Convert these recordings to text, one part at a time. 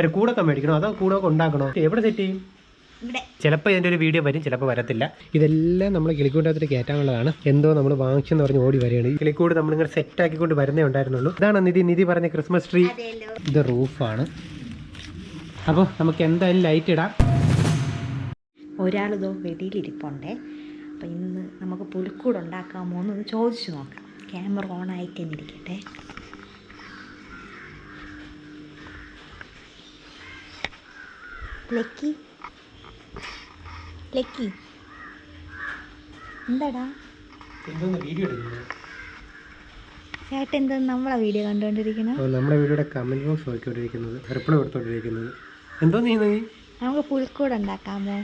ഒരു കൂടൊക്കെ മേടിക്കണോ അതോ കൂടൊക്കെ ഉണ്ടാക്കണോ? എവിടെ സെറ്റ് ചെയ്യും? ചിലപ്പോൾ ഇതിന്റെ ഒരു വീഡിയോ വരും ചിലപ്പോൾ വരത്തില്ല. ഇതെല്ലാം നമ്മൾ കിളിക്കൂട്ടത്തിൽ കയറ്റാനുള്ളതാണ്. എന്തോ നമ്മൾ വാങ്ങിച്ചെന്ന് പറഞ്ഞ് ഓടി വരികയാണ്. ഈ കിളിക്കൂട് നമ്മളിങ്ങനെ സെറ്റ് ആക്കിക്കൊണ്ട് വരുന്നേ ഉണ്ടായിരുന്നുള്ളൂ. ഇതാണ് നിധി നിധി പറഞ്ഞ ക്രിസ്മസ് ട്രീ ഇത് റൂഫാണ് അപ്പോൾ നമുക്ക് എന്തായാലും ലൈറ്റ് ഇടാം. ഒരാളിതോ വെടിയിലിരിപ്പുണ്ടേ അപ്പം ഇന്ന് നമുക്ക് പുൽക്കൂട് ഉണ്ടാക്കാമോ എന്നൊന്ന് ചോദിച്ചു നോക്കാം. ക്യാമറ ഓൺ ആയിട്ട് തന്നെ ലക്കി. ലക്കി. എന്താടാ? ചേട്ടൻ എന്താ നമ്മളെ വീഡിയോ കണ്ടുകൊണ്ടിരിക്കുന്നത് നമ്മുടെ വീഡിയോയുടെ കമന്റ് ബോക്സ് നോക്കിക്കൊണ്ടിരിക്കുന്നത്. റിപ്ലൈ കൊടുത്തോണ്ടിരിക്കുന്നത്. എന്തോ നീ നമുക്ക് പുൽക്കൂട് ഉണ്ടാക്കാമോ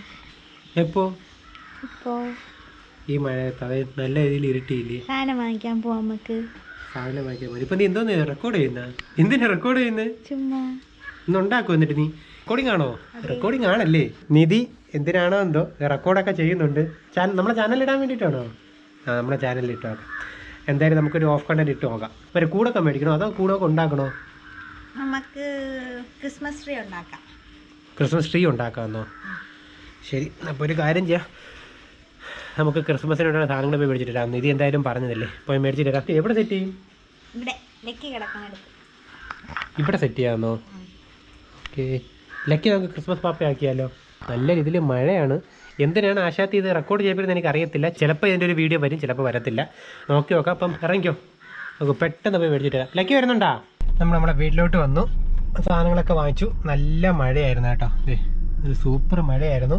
എപ്പോ? ഇപ്പോൾ ഈ മഴയത്ത് അതായത് നല്ല രീതിയിൽ ഇരുട്ടിയില്ലേ? സാധനം വാങ്ങിക്കാൻ പോവാം നമുക്ക്. വാങ്ങിക്കാൻ ഇപ്പൊ നീ എന്തോന്ന് റെക്കോർഡ് ചെയ്യുന്ന? എന്തിനാ റെക്കോർഡ് ചെയ്യുന്നത് ചുമ്മാ. എന്നിട്ട് നീ? റെക്കോർഡിംഗ് ആണോ? റെക്കോർഡിംഗ് ആണല്ലേ? നിധി എന്തിനാണോ എന്തോ റെക്കോർഡൊക്കെ ചെയ്യുന്നുണ്ട്. ചാനൽ നമ്മളെ ചാനലിൽ ഇടാൻ വേണ്ടിയിട്ടാണോ? ആ നമ്മളെ ചാനലിൽ ഇട്ട്? നോക്കാം എന്തായാലും നമുക്കൊരു ഓഫ് കണ്ടന്റ് ഇട്ട് നോക്കാം. ഒരു കൂടൊക്കെ മേടിക്കണോ? അതോ കൂടൊക്കെ ഉണ്ടാക്കണോ? നമുക്ക് ക്രിസ്മസ് ട്രീ ഉണ്ടാക്കാം. ക്രിസ്മസ് ട്രീ ഉണ്ടാക്കാമെന്നോ ശരി അപ്പോൾ ഒരു കാര്യം ചെയ്യാം. നമുക്ക് ക്രിസ്മസിനുള്ള സാധനങ്ങൾ പോയി മേടിച്ചിട്ട് വരാം. നിധി എന്തായാലും പറഞ്ഞതല്ലേ? പോയി മേടിച്ചിട്ട് എവിടെ സെറ്റ് ചെയ്യും? ഇവിടെ ഇവിടെ സെറ്റ് ചെയ്യാമെന്നോ ഓക്കെ. ലക്കി നമുക്ക് ക്രിസ്മസ് പാപ്പ ആക്കിയാലോ? നല്ല രീതിയിൽ മഴയാണ്. എന്തിനാണ് ആശാത്തി ഇത് റെക്കോർഡ് ചെയ്യപ്പെടുന്നത് എനിക്ക് അറിയത്തില്ല. ചിലപ്പോൾ ഇതിന്റെ ഒരു വീഡിയോ വരും ചിലപ്പോൾ വരത്തില്ല. നോക്കി നോക്കാം. അപ്പം ഇറങ്ങിക്കോ. നമുക്ക് പെട്ടെന്ന് പോയി മേടിച്ചിട്ട് വരാം. ലക്കി വരുന്നുണ്ടാ? നമ്മൾ നമ്മുടെ വീട്ടിലോട്ട് വന്നു. സാധനങ്ങളൊക്കെ വാങ്ങിച്ചു. നല്ല മഴയായിരുന്നു കേട്ടോ. ദേ ഇത് സൂപ്പർ മഴയായിരുന്നു.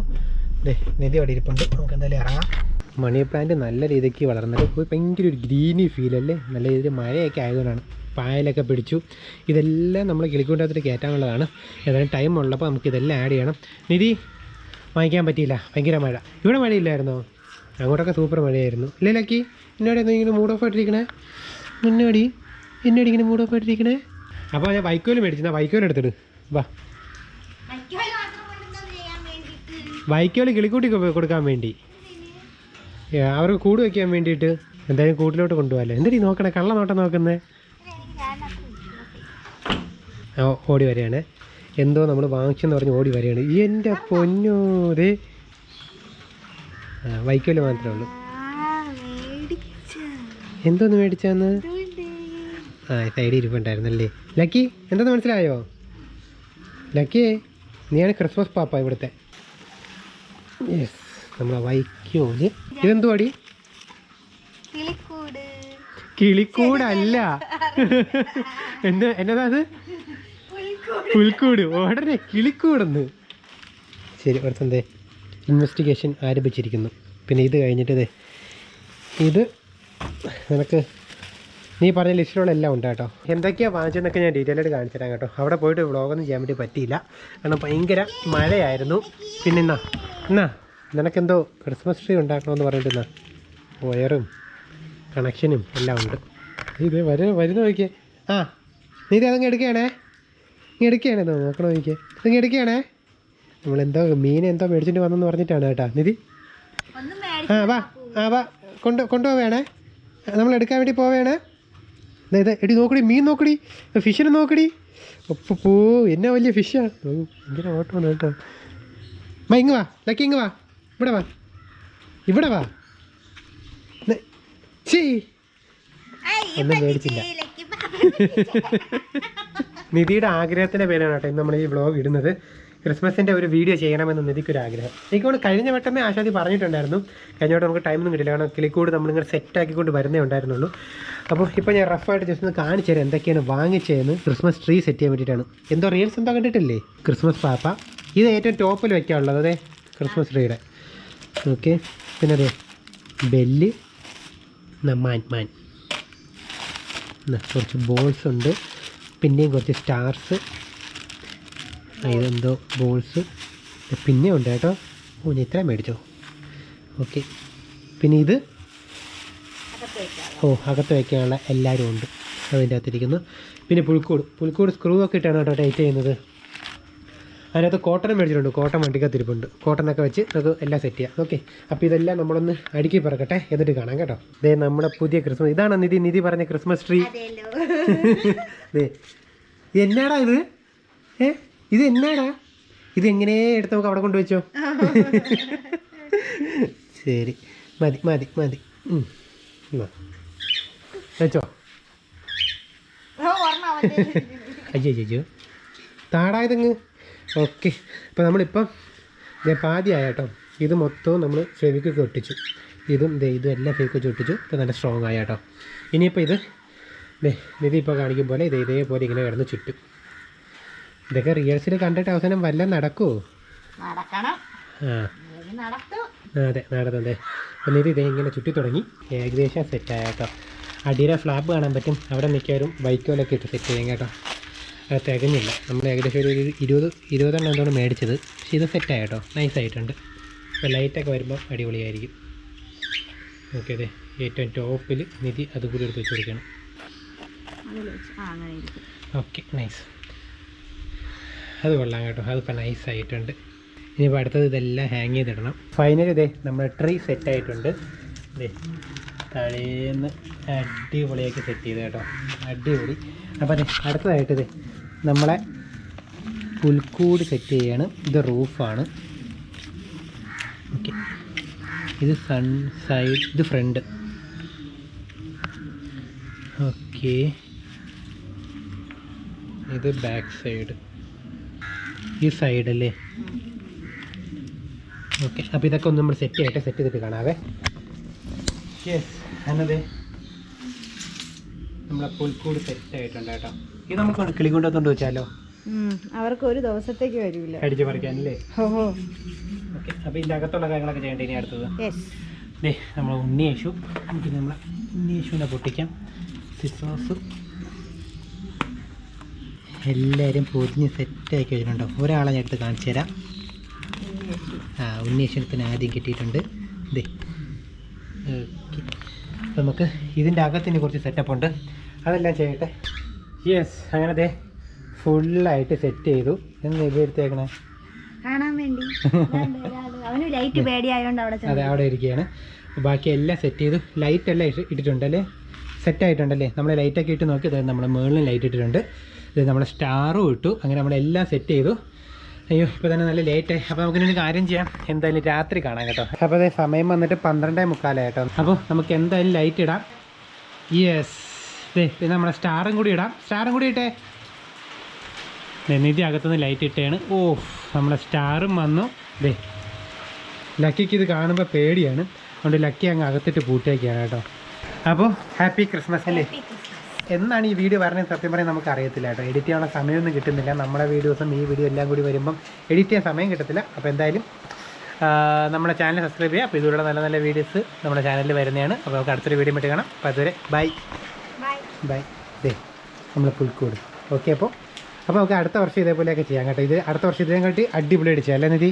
ദേ നിധി അവിടെ ഇരിപ്പുണ്ട്. നമുക്ക് എന്തായാലും ഇറങ്ങാം. മണി പ്ലാന്റ് നല്ല രീതിക്ക് വളർന്നിട്ട് ഭയങ്കര ഒരു ഗ്രീനി ഫീൽ അല്ലേ? നല്ല രീതിയിൽ മഴയൊക്കെ ആയതുകൊണ്ടാണ്. പായലൊക്കെ പിടിച്ചു. ഇതെല്ലാം നമ്മൾ കിളിക്കൂട്ടത്തിൽ കയറ്റാനുള്ളതാണ്. ഏതായാലും ടൈം ഉള്ളപ്പോൾ നമുക്ക് ഇതെല്ലാം ആഡ് ചെയ്യണം. നിധി വാങ്ങിക്കാൻ പറ്റിയില്ല. ഭയങ്കര മഴ. ഇവിടെ മഴയില്ലായിരുന്നോ? അങ്ങോട്ടൊക്കെ സൂപ്പർ മഴയായിരുന്നു. ഇല്ലേ ലക്കി? എന്നോട് ഇങ്ങനെ മൂഡ് ഓഫ് ആയിട്ടിരിക്കണേ? മുന്നോടി എന്നോട് ഇങ്ങനെ മൂഡ് ഓഫ് ആയിട്ടിരിക്കണേ? അപ്പോൾ ഞാൻ വൈക്കോൽ മേടിച്ചു. ഞാൻ വൈക്കോൽ എടുത്തിട്ട് വാ. വൈക്കോൽ കിളിക്കൂട്ടി കൊടുക്കാൻ വേണ്ടി. അവർക്ക് കൂട് വെക്കാൻ വേണ്ടിയിട്ട് എന്തായാലും കൂട്ടിലോട്ട് കൊണ്ടുപോകാല്ലേ? എന്തിനീ നോക്കണേ? കള്ള നോട്ടം നോക്കുന്നേ? ഓടി വരികയാണ്. എന്തോ നമ്മൾ വാങ്ങിച്ചെന്ന് പറഞ്ഞ് ഓടി വരികയാണ്. എന്റെ പൊന്നൂര് ആ വൈക്കോൽ മാത്രമേ ഉള്ളൂ. എന്തോന്ന് മേടിച്ചാന്ന് ആ സൈഡിൽ ഇരിപ്പുണ്ടായിരുന്നല്ലേ. ലക്കി എന്താന്ന് മനസ്സിലായോ? ലക്കി നീയാണ് ക്രിസ്മസ് പാപ്പ ഇവിടുത്തെ. യെസ് നമ്മളെ വൈക്കോൽ. ഇതെന്തുവാടി കിളിക്കൂട്. കിളിക്കൂടല്ല. എന്താ എന്നതാ അത്? പുൽക്കൂട്. ഉടനെ കിളിക്കൂടെന്ന്. ശരി ഒരുത്തന്തേ ഇൻവെസ്റ്റിഗേഷൻ ആരംഭിച്ചിരിക്കുന്നു. പിന്നെ ഇത് കഴിഞ്ഞിട്ട് ഇത് നിനക്ക് നീ പറഞ്ഞ ലിസ്റ്റിലുള്ള എല്ലാം ഉണ്ട് കേട്ടോ. എന്തൊക്കെയാണ് വാങ്ങിച്ചതെന്നൊക്കെ ഞാൻ ഡീറ്റെയിൽ ആയിട്ട് കാണിച്ചു തരാം കേട്ടോ. അവിടെ പോയിട്ട് വ്ളോഗൊന്നും ചെയ്യാൻ വേണ്ടി പറ്റിയില്ല. കാരണം ഭയങ്കര മഴയായിരുന്നു. പിന്നെ എന്നാ എന്നാ നിനക്കെന്തോ ക്രിസ്മസ് ട്രീ ഉണ്ടാക്കണമെന്ന് പറഞ്ഞിരുന്ന വയറും കണക്ഷനും എല്ലാം ഉണ്ട്. ഇത് വര വരുന്ന നോക്കിയേ. ആ നീ ഇത് അതങ്ങ് എടുക്കുകയാണേ. നീ എടുക്കുകയാണേ എന്തോ നോക്കണം നോക്കിയേ. അതങ്ങ് എടുക്കുകയാണേ. നമ്മളെന്തോ മീൻ എന്തോ മേടിച്ചിട്ട് വന്നെന്ന് പറഞ്ഞിട്ടാണ് കേട്ടാ. നിധി? ആ വാ ആ വാ. കൊണ്ട് കൊണ്ടുപോവേണേ നമ്മൾ എടുക്കാൻ വേണ്ടി പോവേണേ. ഇത് എടി നോക്കടി മീൻ നോക്കടി. ഫിഷിനെ നോക്കടി. ഒപ്പ് പോ എന്നാ വലിയ ഫിഷാണ് ഭയങ്കര ഓട്ടമാണ് കേട്ടോ. വാ ഇങ്ങ് വാ ലക്കി ഇങ്ങ് വാ. ഇവിടെ വാ. ഇവിടെ വാ. ചീ ഒന്നും മേടിച്ചില്ല നിധിയുടെ ആഗ്രഹത്തിന്റെ പേരാണ് കേട്ടോ ഇന്ന് നമ്മൾ ഈ വ്ളോഗ് ഇടുന്നത്. ക്രിസ്മസിന്റെ ഒരു വീഡിയോ ചെയ്യണമെന്ന് നിധിക്കൊരു ആഗ്രഹം. എനിക്കോട് കഴിഞ്ഞ വട്ടമേ ആശാദി പറഞ്ഞിട്ടുണ്ടായിരുന്നു. കഴിഞ്ഞ വട്ടം നമുക്ക് ടൈമൊന്നും കിട്ടില്ല കാരണം കിളിക്കൂട് നമ്മളിങ്ങനെ സെറ്റ് ആക്കിക്കൊണ്ട് വരുന്നേ ഉണ്ടായിരുന്നുള്ളൂ. അപ്പോൾ ഇപ്പോൾ ഞാൻ റഫായിട്ട് ജസ്റ്റ് ഒന്ന് കാണിച്ചു തരാം എന്തൊക്കെയാണ് വാങ്ങിച്ചതെന്ന് ക്രിസ്മസ് ട്രീ സെറ്റ് ചെയ്യാൻ വേണ്ടിയിട്ടാണ്. എന്തോ റീൽസ് എന്തോ കണ്ടിട്ടില്ലേ? ക്രിസ്മസ് പാപ്പ. ഇത് ഏറ്റവും ടോപ്പിൽ വയ്ക്കാനുള്ളത് അതെ ക്രിസ്മസ് ട്രീയുടെ ഓക്കെ പിന്നെ അതെ ബെല്ല്. മാൻ മാൻ. കുറച്ച് ബോൾസ് ഉണ്ട്. പിന്നെയും കുറച്ച് സ്റ്റാർസ്. ഇതെന്തോ ബോൾസ്. പിന്നെ ഉണ്ട് കേട്ടോ. ഓ ഞാൻ ഇത്രയും മേടിച്ചോ. ഓക്കെ. പിന്നെ ഇത്? ഓ അകത്ത് വയ്ക്കാനുള്ള എല്ലാവരും ഉണ്ട്. അതിന്റെ അകത്തിരിക്കുന്നു. പിന്നെ പുൽക്കൂട്. പുൽക്കൂട് സ്ക്രൂ ഒക്കെ ഇട്ടാണ് കേട്ടോ ടൈറ്റ് ചെയ്യുന്നത്. അതിനകത്ത് കോട്ടൺ മേടിച്ചിട്ടുണ്ട്. കോട്ടൺ വണ്ടിക്കത്തിരിപ്പുണ്ട് കോട്ടനൊക്കെ വെച്ച് നമുക്ക് എല്ലാം സെറ്റ് ചെയ്യാം. ഓക്കെ അപ്പോൾ ഇതെല്ലാം നമ്മളൊന്ന് അടുക്കി പറക്കട്ടെ. എന്നിട്ട് കാണാം കേട്ടോ. ദേ നമ്മുടെ പുതിയ ക്രിസ്മസ് ഇതാണ് നിധി നിധി പറഞ്ഞ ക്രിസ്മസ് ട്രീ ദേ. എന്നാടാ ഇത്? ഏ? ഇത് എന്നാടാ? ഇത് എങ്ങനെ എടുത്ത് നമുക്ക് അവിടെ കൊണ്ടുവച്ചോ? ശരി. മതി മതി മതി. വെച്ചോ. അയ്യോ അയ്യോ. താടായതങ്ങ്? ഓക്കെ. അപ്പോൾ നമ്മളിപ്പം ദേ പാതിയായ കേട്ടോ ഇത് മൊത്തവും നമ്മൾ ഫെവിക്കൊക്കെ ഒട്ടിച്ചു ഇതും ദേ ഇതും എല്ലാം ഫെവിക്കൊക്കെ ഒട്ടിച്ചു ഇപ്പോൾ നല്ല സ്ട്രോങ് ആയ കേട്ടോ ഇനിയിപ്പോൾ ഇത് നിധി ഇപ്പോൾ കാണിക്കും പോലെ ഇത് ഇതേപോലെ ഇങ്ങനെ കിടന്ന് ചുറ്റും. ഇതൊക്കെ റിയൽസിൽ കണ്ടിട്ട് അവസാനം വല്ല നടക്കുമോ നടക്കണം. ആ. അതെ നടന്നതെ അപ്പം നിധി ഇതേ ഇങ്ങനെ ചുറ്റി തുടങ്ങി. ഏകദേശം സെറ്റായ കേട്ടോ അടിയിലെ ഫ്ലാപ്പ് കാണാൻ പറ്റും. അവിടെ മിക്കവാറും ബൈക്കോലൊക്കെ ഇട്ട് സെറ്റ് ചെയ്യും കേട്ടോ. തികഞ്ഞില്ല. നമ്മൾ ഏകദേശം ഒരു ഇരു- ഇരുപത് ഇരുപതെണ്ണം എന്താണ് മേടിച്ചത്. പക്ഷേ ഇത് സെറ്റായ കേട്ടോ. നൈസ് ആയിട്ടുണ്ട്. അപ്പോൾ ലൈറ്റൊക്കെ വരുമ്പോൾ അടിപൊളിയായിരിക്കും. ഓക്കെ അതെ ഏറ്റവും ടോപ്പിൽ നിധി അത് കൂടി എടുത്ത് വെച്ച് കൊടുക്കണം. ഓക്കെ നൈസ് അത് കൊള്ളാം കേട്ടോ. അതിപ്പോൾ നൈസ് ആയിട്ടുണ്ട്. ഇനിയിപ്പോൾ അടുത്തത് ഇതെല്ലാം ഹാങ് ചെയ്തിടണം. ഫൈനലി ഇതേ നമ്മുടെ ട്രീ സെറ്റ് ആയിട്ടുണ്ട്. ഇതേ തലേന്ന് അടിപൊളിയാക്കി സെറ്റ് ചെയ്ത് കേട്ടോ. അടിപൊളി. അപ്പോൾ അതെ അടുത്തതായിട്ട് നമ്മളെ പുൽക്കൂട് സെറ്റ് ചെയ്യാണ്. ഇത് റൂഫാണ്. ഓക്കെ ഇത് സൺ സൈഡ് ഇത് ഫ്രണ്ട് ഓക്കെ ഇത് ബാക്ക് സൈഡ് ഈ സൈഡല്ലേ ഓക്കെ അപ്പോൾ ഇതൊക്കെ ഒന്ന് നമ്മൾ സെറ്റ് ചെയ്യട്ടെ? സെറ്റ് ചെയ്തിട്ട് കാണാവേ. യെസ് എന്നതേ നമ്മളെ പുൽക്കൂട് സെറ്റ് ആയിട്ടുണ്ട് കേട്ടോ ഇത് നമുക്ക് കിളികൊണ്ടത്തോണ്ട് വെച്ചാലോ? അവർക്ക് ഒരു ദിവസത്തേക്ക് വരില്ല അടിച്ചു പറിക്കാനല്ലേ? ഓ. ഓക്കെ അപ്പോൾ ഇതിന്റെ അകത്തുള്ള കാര്യങ്ങളൊക്കെ ചെയ്യേണ്ടത് ഇനി അടുത്തത്? യെസ് ദേ നമ്മൾ ഉണ്ണിയേശു നമുക്ക് നമ്മളെ ഉണ്ണിയേശുവിനെ പൊട്ടിക്കാം. സിസോസ്. എല്ലാവരും പൊതിഞ്ഞ് സെറ്റാക്കി വെച്ചിട്ടുണ്ടോ? ഒരാളെ ഞാൻ എടുത്ത് കാണിച്ചു തരാം. ആ ഉന്നേഷണത്തിന് ആദ്യം കിട്ടിയിട്ടുണ്ട്. ഇതേ ഓക്കെ. നമുക്ക് ഇതിന്റെ അകത്തിന് കുറച്ച് സെറ്റപ്പ് ഉണ്ട്. അതെല്ലാം ചെയ്യട്ടെ? യെസ് അങ്ങനെ ദേ ഫുള്ളായിട്ട് സെറ്റ് ചെയ്തു. എന്ന് എടുത്തേക്കണേ? കാണാൻ വേണ്ടി. അവന് ലൈറ്റ് പേടിയായോണ്ട് അവിടെ അതെ അവിടെ ഇരിക്കുകയാണ്. ബാക്കി എല്ലാം സെറ്റ് ചെയ്തു. ലൈറ്റ് എല്ലാം ഇട്ടിട്ടുണ്ട് അല്ലേ? സെറ്റ് ആയിട്ടുണ്ടല്ലേ നമ്മൾ ലൈറ്റൊക്കെ ഇട്ട് നോക്കി. അതായത് നമ്മൾ മുകളിൽ ലൈറ്റ് ഇട്ടിട്ടുണ്ട്. ഇത് നമ്മൾ സ്റ്റാറും ഇട്ടു. അങ്ങനെ നമ്മളെല്ലാം സെറ്റ് ചെയ്തു. അയ്യോ ഇപ്പോൾ തന്നെ നല്ല ലേറ്റ് ആയി. അപ്പോൾ നമുക്ക് ഇനി കാര്യം ചെയ്യാം. എന്തായാലും രാത്രി കാണാം കേട്ടോ. അപ്പോൾ അതേ സമയം വന്നിട്ട് പന്ത്രണ്ടേ മുക്കാലായിട്ടോ അപ്പോൾ നമുക്ക് എന്തായാലും ലൈറ്റ് ഇടാം. യെസ് പിന്നെ നമ്മുടെ സ്റ്റാറും കൂടി ഇടാം. സ്റ്റാറും കൂടി ഇട്ടേ. നിധി അകത്തുനിന്ന് ലൈറ്റ് ഇട്ടേണ്. ഓ നമ്മുടെ സ്റ്റാറും വന്നു. ദേ ലക്കിക്ക് ഇത് കാണുമ്പോൾ പേടിയാണ്. അതുകൊണ്ട് ലക്കി അങ്ങ് അകത്തിട്ട് പൂട്ടിയൊക്കെയാണ് കേട്ടോ. അപ്പോൾ ഹാപ്പി ക്രിസ്മസ് അല്ലേ? എന്നാണ് ഈ വീഡിയോ പറഞ്ഞത് സത്യം പറയാൻ നമുക്ക് അറിയത്തില്ല കേട്ടോ. എഡിറ്റ് ചെയ്യാനുള്ള സമയമൊന്നും കിട്ടുന്നില്ല. നമ്മുടെ വീഡിയോസും ഈ വീഡിയോ എല്ലാം കൂടി വരുമ്പം എഡിറ്റ് ചെയ്യാൻ സമയം കിട്ടത്തില്ല. അപ്പോൾ എന്തായാലും നമ്മുടെ ചാനൽ സബ്സ്ക്രൈബ് ചെയ്യുക. അപ്പോൾ ഇതുപോലെ നല്ല നല്ല വീഡിയോസ് നമ്മുടെ ചാനലിൽ വരുന്നതാണ്. അപ്പോൾ നമുക്ക് അടുത്തൊരു വീഡിയോ മറ്റു കാണാം. അപ്പോൾ അതുവരെ ബൈ ബൈ ദേ നമ്മൾ പുൽക്കൂട്. ഓക്കെ അപ്പോൾ അപ്പോൾ നമുക്ക് അടുത്ത വർഷം ഇതേപോലെയൊക്കെ ചെയ്യാം കേട്ടോ. ഇത് അടുത്ത വർഷം ഇതിനെ കാട്ടി അടിപൊളിയായിട്ട് ചെയ്യാം. അല്ലേ നിധി?